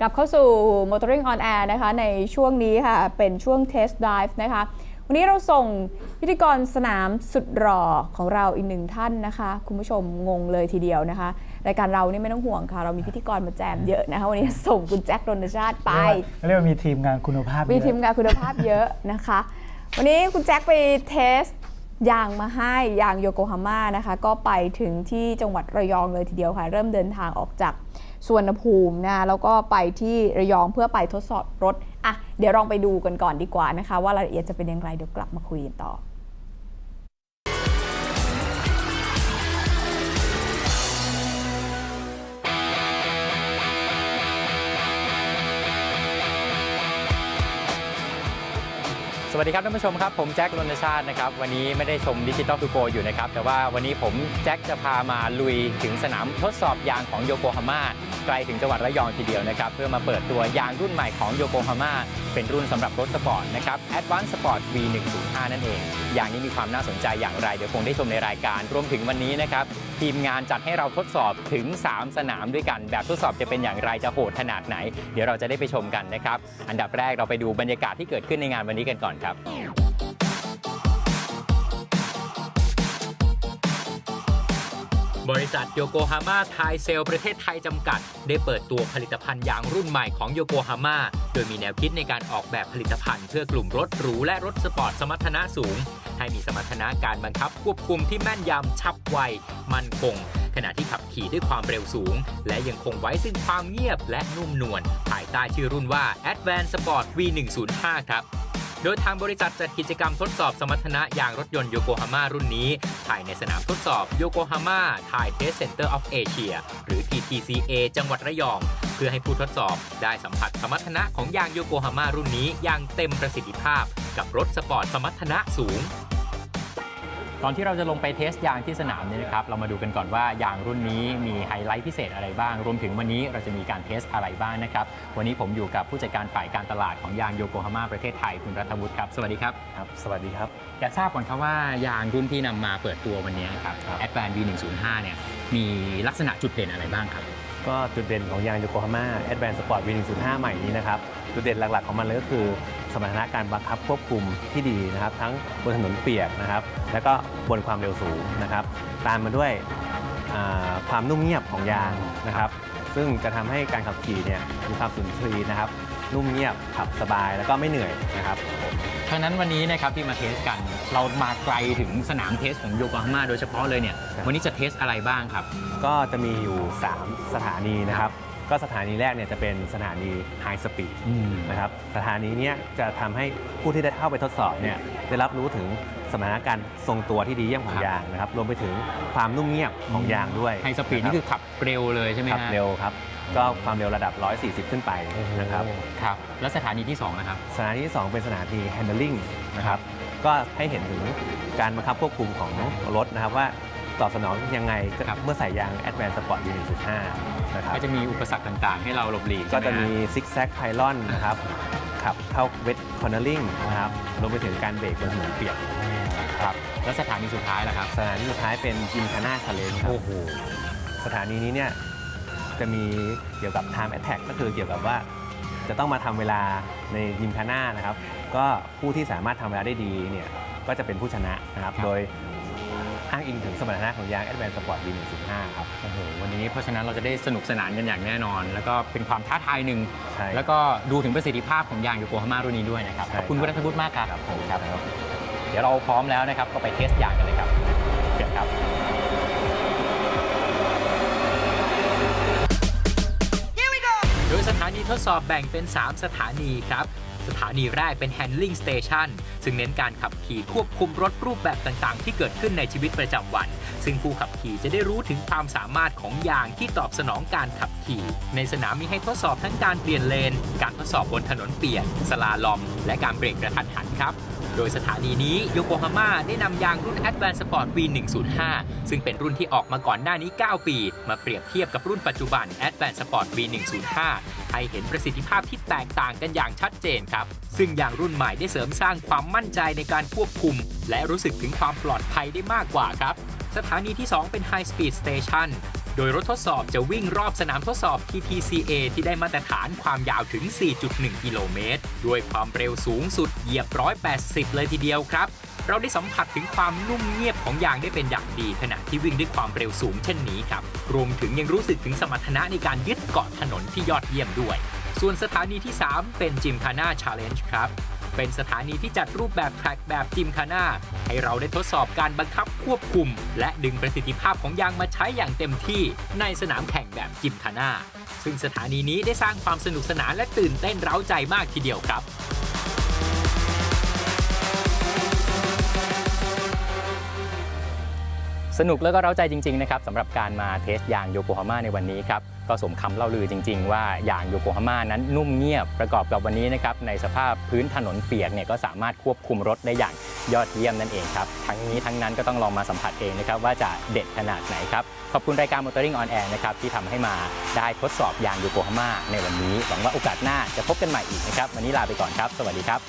กลับเข้าสู่ Motoring on Air นะคะในช่วงนี้ค่ะ เป็นช่วง Test Drive นะคะ วันนี้เราส่งพิธีกรสนามสุดหล่อของเราอีกหนึ่งท่านนะคะ คุณผู้ชมงงเลยทีเดียวนะคะ รายการเรานี่ไม่ต้องห่วงค่ะ เรามีพิธีกรมาแจมเยอะนะคะ วันนี้ส่งคุณแจ็ครณชาติไป เรียกว่ามีทีมงานคุณภาพมีเยอะ ทีมงานคุณภาพเยอะนะคะ วันนี้คุณแจ็คไปเทส ยางมาให้ยางโยโกฮาม่านะคะ ก็ไปถึงที่จังหวัดระยองเลยทีเดียวค่ะ เริ่มเดินทางออกจากสวนภูมินะแล้วก็ไปที่ระยองเพื่อไปทดสอบรถอะเดี๋ยวลองไปดูกันก่อนดีกว่านะคะ ว่ารายละเอียดจะเป็นอย่างไรเดี๋ยวกลับมาคุยกันต่อ วัสดีครับท่านผู้ชมครับ ผมแจ็ครณชาตินะครับ วันนี้ไม่ได้ชมดิจิตอลทูโกอยู่นะครับ แต่ว่าวันนี้ผมแจ็คจะพามาลุยถึงสนามทดสอบยางของโยโกฮาม่าไกลถึงจังหวัดระยองทีเดียวนะครับ เพื่อมาเปิดตัวยางรุ่นใหม่ของโยโกฮาม่า เป็นรุ่นสำหรับรถสปอร์ตนะครับ Advanced Sport V105 นั่นเอง อย่างนี้มีความน่าสนใจอย่างไร เดี๋ยวคงได้ชมในรายการ รวมถึงวันนี้นะครับ ทีมงานจัดให้เราทดสอบถึง 3 สนามด้วยกัน แบบทดสอบจะเป็นอย่างไรจะโหดขนาดไหน เดี๋ยวเราจะได้ไปชมกันนะครับ อันดับแรกเราไปดูบรรยากาศที่เกิดขึ้นในงานวันนี้กันก่อนครับ บริษัทโยโกฮาม่าไทยเซลประเทศไทยจำกัด ได้เปิดตัวผลิตภัณฑ์ยางรุ่นใหม่ของโยโกฮาม่าโดยมีแนวคิดในการออกแบบผลิตภัณฑ์เพื่อกลุ่มรถหรูและรถสปอร์ตสมรรถนะสูง ให้มีสมรรถนะการบังคับควบคุมที่แม่นยำฉับไว มั่นคง ขณะที่ขับขี่ด้วยความเร็วสูง และยังคงไว้ซึ่งความเงียบและนุ่มนวลภายใต้ชื่อรุ่นว่า Advanced Sport V105 ครับ โดยทางบริษัทจัดกิจกรรมทดสอบสมรรถนะยางรถยนต์โยโกฮาม่ารุ่นนี้ ภายในสนามทดสอบโยโกฮาม่าไทยเทสเซ็นเตอร์ออฟเอเชียหรือ TTCA จังหวัดระยอง เพื่อให้ผู้ทดสอบได้สัมผัสสมรรถนะของยางโยโกฮาม่ารุ่นนี้อย่างเต็มประสิทธิภาพ กับรถสปอร์ตสมรรถนะสูงตอนที่เราจะลงไปเทสยางที่สนามนี่นะครับ เรามาดูกันก่อนว่ายางรุ่นนี้มีไฮไลท์พิเศษอะไรบ้าง รวมถึงวันนี้เราจะมีการเทสอะไรบ้างนะครับ วันนี้ผมอยู่กับผู้จัดการฝ่ายการตลาดของยางโยโกฮาม่าประเทศไทยคุณรัฐวุฒิครับ สวัสดีครับ ครับ สวัสดีครับ อยากทราบก่อนครับว่ายางรุ่นที่นำมาเปิดตัววันนี้ครับ ครับ Advan V105 เนี่ยมีลักษณะจุดเด่นอะไรบ้างครับ ก็จุดเด่นของยางโยโกฮาม่า Advanced Sport V105 ใหม่นี้นะครับ จุดเด่นหลักๆของมันเลยก็คือ สมรรถนะการบังคับควบคุมที่ดีนะครับ ทั้งบนถนนเปียกนะครับ แล้วก็บนความเร็วสูงนะครับ ตามมาด้วยอ่าความนุ่มเงียบของยางนะครับ ซึ่งจะทำให้การขับขี่เนี่ยมีความสุนทรีย์นะครับ นุ่มเงียบขับสบายแล้วก็ไม่เหนื่อยนะครับเพราะฉะนั้นวันนี้นะครับที่มาเทสกันเรามาไกลถึงสนามเทสของโยโกฮาม่าโดยเฉพาะเลยเนี่ยครับวันนี้จะเทสอะไรบ้างครับ ก็จะมีอยู่ 3 สถานีนะครับ ก็สถานีแรกเนี่ยจะเป็นสถานีไฮสปีดนะครับสถานีเนี้ยจะทำให้ผู้ที่ได้เข้าไปทดสอบเนี่ยได้รับรู้ถึง สมรรถนะการทรงตัวที่ดีเยี่ยมของครับยางนะครับรวมไปถึงความนุ่มเงียบของยางด้วยไฮสปีดนี่คือขับเร็วเลยใช่ไหมขับฮะเร็วครับก็ความเร็วระดับ 140 ขึ้นไปนะครับครับ แล้วสถานีที่ 2 นะครับ สถานีที่ 2 เป็นสถานี handling นะครับ ก็ให้เห็นถึงการบังคับควบคุมของรถนะครับว่าตอบสนองยังไงครับเมื่อใส่ยาง Advanced Sport V105 นะครับก็จะมีอุปสรรคต่างๆ ให้เราหลบหลีกก็ใช่ไหจะฮมีซิกแซกไพลอนนะครับขับเข้าเวทคอนเนอร์ลิงนะครับรวมไปถึงการเบรกบนถนนเปียก ครับ แล้วสถานีสุดท้ายล่ะครับ สถานีสุดท้ายเป็นจิมคาน่าชาเลนจ์ครับ โอ้โห สถานีนี้เนี่ยจะมีเกี่ยวกับ time attack ก็คือเกี่ยวกับว่าจะต้องมาทำเวลาในยิมคาน่านะครับ ก็ผู้ที่สามารถทำเวลาได้ดีเนี่ยก็จะเป็นผู้ชนะนะครับ ครับ โดยอ้างอิงถึงสมรรถนะของยาง Advanced Sport V105 ครับโอ้โหวันนี้เพราะฉะนั้นเราจะได้สนุกสนานกันอย่างแน่นอน แล้วก็เป็นความท้าทายหนึ่ง ใช่ แล้วก็ดูถึงประสิทธิภาพของยางโยโกฮาม่ารุ่นนี้ด้วยนะครับ ใช่ขอบคุณครับ คุณรัฐวุฒิมากครับ ครับผมครับ เดี๋ยวเราพร้อมแล้วนะครับ ก็ไปเทสยางกันเลยครับเชิญครับโดยสถานีทดสอบแบ่งเป็น 3 สถานีครับ สถานีแรกเป็น Handling Station ซึ่งเน้นการขับขี่ควบคุมรถรูปแบบต่างๆ ที่เกิดขึ้นในชีวิตประจำวัน ซึ่งผู้ขับขี่จะได้รู้ถึงความสามารถของยางที่ตอบสนองการขับขี่ ในสนามมีให้ทดสอบทั้งการเปลี่ยนเลน การทดสอบบนถนนเปียกสลาลอม และการเบรกกระทันหันครับ โดยสถานีนี้โยโกฮาม่าได้นำยางรุ่น Advanced Sport V105 ซึ่งเป็นรุ่นที่ออกมาก่อนหน้านี้ 9 ปี มาเปรียบเทียบกับรุ่นปัจจุบัน Advanced Sport V105 ให้เห็นประสิทธิภาพที่แตกต่างกันอย่างชัดเจนครับ ซึ่งยางรุ่นใหม่ได้เสริมสร้างความมั่นใจในการควบคุม และรู้สึกถึงความปลอดภัยได้มากกว่าครับ สถานีที่ 2 เป็น High Speed Station โดยรถทดสอบจะวิ่งรอบสนามทดสอบ TTCA ที่ได้มาตรฐานความยาวถึง 4.1 กิโลเมตร ด้วยความเร็วสูงสุดเหยียบ 180 เลยทีเดียวครับ เราได้สัมผัสถึงความนุ่มเงียบของยางได้เป็นอย่างดี ขณะที่วิ่งด้วยความเร็วสูงเช่นนี้ครับ รวมถึงยังรู้สึกถึงสมรรถนะในการยึดเกาะถนนที่ยอดเยี่ยมด้วย ส่วนสถานีที่ 3 เป็นจิมคาน่าชาเลนจ์ครับ เป็นสถานีที่จัดรูปแบบแทร็กแบบจิมคาน่าให้เราได้ทดสอบการบังคับควบคุม และดึงประสิทธิภาพของยางมาใช้อย่างเต็มที่ในสนามแข่งแบบจิมคาน่าซึ่งสถานีนี้ได้สร้างความสนุกสนานและตื่นเต้นเร้าใจมากทีเดียวครับสนุกแล้วก็เร้าใจจริงๆนะครับสำหรับการมาเทสยางโยโกฮาม่าในวันนี้ครับ ก็สมคำเล่าลือจริง ๆ ว่ายางโยโกฮาม่านั้นนุ่มเงียบประกอบกับวันนี้นะครับในสภาพพื้นถนนเปียกเนี่ยก็สามารถควบคุมรถได้อย่างยอดเยี่ยมนั่นเองครับทั้งนี้ทั้งนั้นก็ต้องลองมาสัมผัสเองนะครับว่าจะเด็ดขนาดไหนครับ ขอบคุณรายการ Motoring on Air นะครับที่ทำให้มาได้ทดสอบยางโยโกฮาม่าในวันนี้หวังว่าโอกาสหน้าจะพบกันใหม่อีกนะครับวันนี้ลาไปก่อนครับ สวัสดีครับ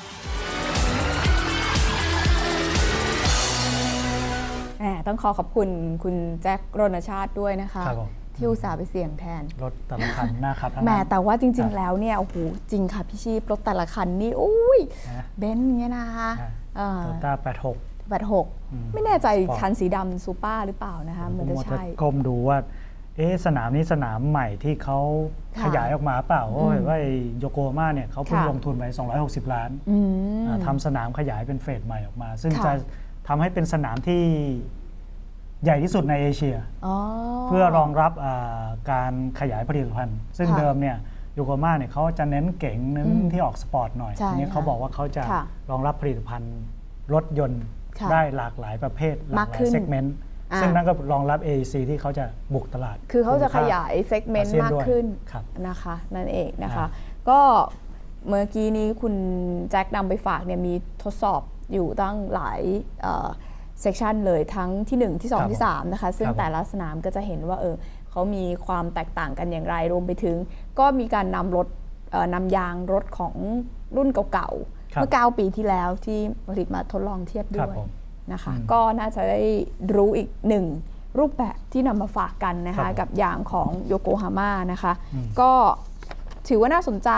แหมต้องขอขอบคุณคุณแจ็ครณชาติด้วยนะคะครับผม ที่อุตส่าห์ไปเสี่ยงแทน รถแต่ละคันหน้าครับทั้งแหมนั้น แต่ว่าจคริรังบๆแล้วเนี่ยโอ้โหจริงค่ะพี่ชีพรถแต่ละคันนี่อุ้ยนะเบนซ์เนี่ยนะคะเอ่อโตต้าแปดหก แปดหกอืมไม่แน่ใจสปอร์ตคันสีดำซูเปอร์หรือเปล่านะคะเหมือนจะใช่ ก้มดูว่า เอ๊ะสนามนี้สนามใหม่ที่เขาค่ะขยายออกมาเปล่าเพราะอืมเห็นว่าไอ้โยโกฮาม่าเนี่ยเขาเพิ่งค่ะ ลงทุนไป 260 ล้านอืม อ่าทำสนามขยายเป็นเฟสใหม่ออกมา ซึ่งค่ะ จะทำให้เป็นสนามที่ ใหญ่ที่สุดในเอเชีย อ๋อ เพื่อรองรับอ่าการขยายผลิตภัณฑ์ ซึ่งค่ะเดิมเนี่ยโยโกมาเนี่ยเขาจะเน้นเก๋งเน้นอืมที่ออกสปอร์ตหน่อยใช่ทีนี้ค่ะเขาบอกว่าเขาจะค่ะรองรับผลิตภัณฑ์รถยนต์ค่ะได้หลากหลายประเภทหลากมากหลาขึ้ยนเซกเมนต์อ่า ซึ่งนั่นก็รองรับ AEC ที่เขาจะบุกตลาดคือเขาจะมูลขค่ยายเซกเมนต์อาเซียนมากด้วยขึ้นครับ นะคะนั่นเองนะครัคะบก็เมื่อกี้นี้คุณแจ็คนำไปฝากเนี่ยมีทดสอบอยู่ตั้งหลายเซกชันเลยทั้งที่ 1 ที่ 2 ที่ 3 นะคะ ซึ่งครับผมแต่ละสนามก็จะเห็นว่าเออเขามีความแตกต่างกันอย่างไรรวมไปถึง ก็มีการนำรถเอ่อนำยางรถของรุ่นเก่าๆครับเมื่อ 9 ปีที่แล้วที่ผลิตมาทดลองเทียบคด้รับวยผมนะคะอืมก็น่าจะได้รู้อีกหนึ่งรูปแบบที่นำมาฝากกันนะครัคะบผมกับยางของโยโกฮาม่านะคะอืมก็ถือว่าน่าสนใจ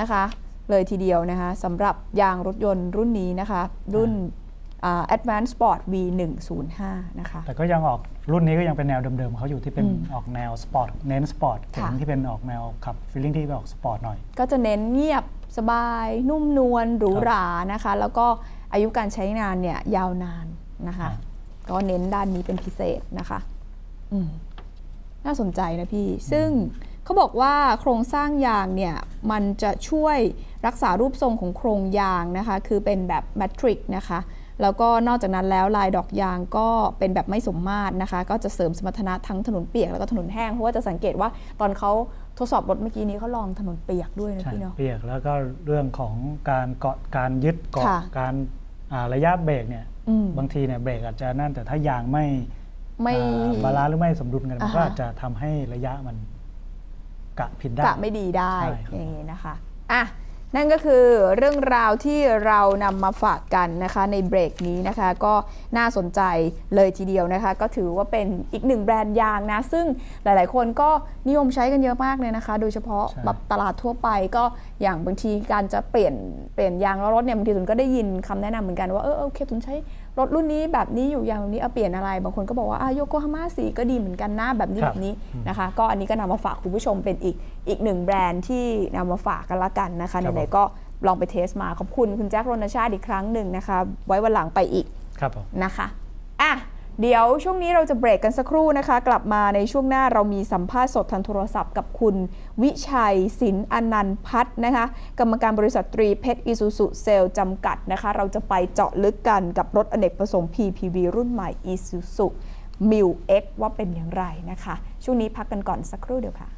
นะคะ เลยทีเดียวนะคะสำหรับยางรถยนต์รุ่นนี้นะคะ รุ่นอ่า Advanced Sport V105 นะคะ แต่ก็ยังออกรุ่นนี้ก็ยังเป็นแนวเดิมๆเขาอยู่ที่เป็นอืมออกแนวสปอร์ตเน้นสปอร์ตเก๋งค่ะที่เป็นออกแนวขับฟีลลิ่งที่ออกสปอร์ตหน่อย ก็จะเน้นเงียบสบาย นุ่มนวลหรูหรานะคะ แล้วก็อายุการใช้งานเนี่ยยาวนานนะคะครับก็เน้นด้านนี้เป็นพิเศษนะคะอืมน่าสนใจนะพี่ ซึ่งเขาบอกว่าโครงสร้างยางเนี่ยมันจะช่วยรักษารูปทรงของโครงยางนะคะ คือเป็นแบบแมทริกนะคะ แล้วก็นอกจากนั้นแล้วลายดอกยางก็เป็นแบบไม่สมมาตรนะคะ ก็จะเสริมสมรรถนะทั้งถนนเปียกแล้วก็ถนนแห้งเพราะว่าจะสังเกตว่าตอนเขาทดสอบรถเมื่อกี้นี้เขาลองถนนเปียกด้วยนะใช่พี่เนาะเปียกแล้วก็เรื่องของการเกาะการยึดเกาะค่ะการอ่าระยะเบรกเนี่ยอืมบางทีเนี่ยเบรกอาจจะนั่นแต่ถ้ายางไม่ไม่อ่าบาลานซ์หรือไม่สมดุลกันมันก็อ่าฮะอาจจะทำให้ระยะมันกะผิดได้กะไม่ดีได้ใช่ครับอย่างนี้นะคะอะ นั่นก็คือเรื่องราวที่เรานำมาฝากกันนะคะในเบรกนี้นะคะก็น่าสนใจเลยทีเดียวนะคะ ก็ถือว่าเป็นอีกหนึ่งแบรนด์ยางนะ ซึ่งหลายๆ คนก็นิยมใช้กันเยอะมากเลยนะคะ โดยเฉพาะใช่แบบตลาดทั่วไปก็อย่างบางทีการจะเปลี่ยนเปลี่ยนยางแล้วรถเนี่ยบางทีตุนก็ได้ยินคำแนะนำเหมือนกันว่าเออโอเคตุนใช้ รถรุ่นนี้แบบนี้อยู่ยางแบบนี้เอาเปลี่ยนอะไร บางคนก็บอกว่าอะโยโกฮาม่าสีก็ดีเหมือนกันนะแบบนี้ครัแบบบนี้อืมนะคะ ก็อันนี้ก็นำมาฝากคุณผู้ชมเป็นอีกอีกหนึ่งแบรนด์ที่นำมาฝากกันละกันนะคะครับไหนผมๆก็ลองไปเทสมาขอบคุณคุณแจ็ครณชาติอีกครั้งหนึ่งนะคะ ไว้วันหลังไปอีกครับผมนะคะอะ เดี๋ยวช่วงนี้เราจะเบรกกันสักครู่นะคะ กลับมาในช่วงหน้าเรามีสัมภาษณ์สดทางโทรศัพท์กับคุณวิชัยศิลป์อนันต์พัฒน์นะคะ กรรมการบริษัทตรีเพชรอิซูซุเซลจำกัดนะคะ เราจะไปเจาะลึกกันกับรถอเนกประสงค์ PPV รุ่นใหม่ Isuzu m i l X ว่าเป็นอย่างไรนะคะ ช่วงนี้พักกันก่อนสักครู่เดียวค่ะ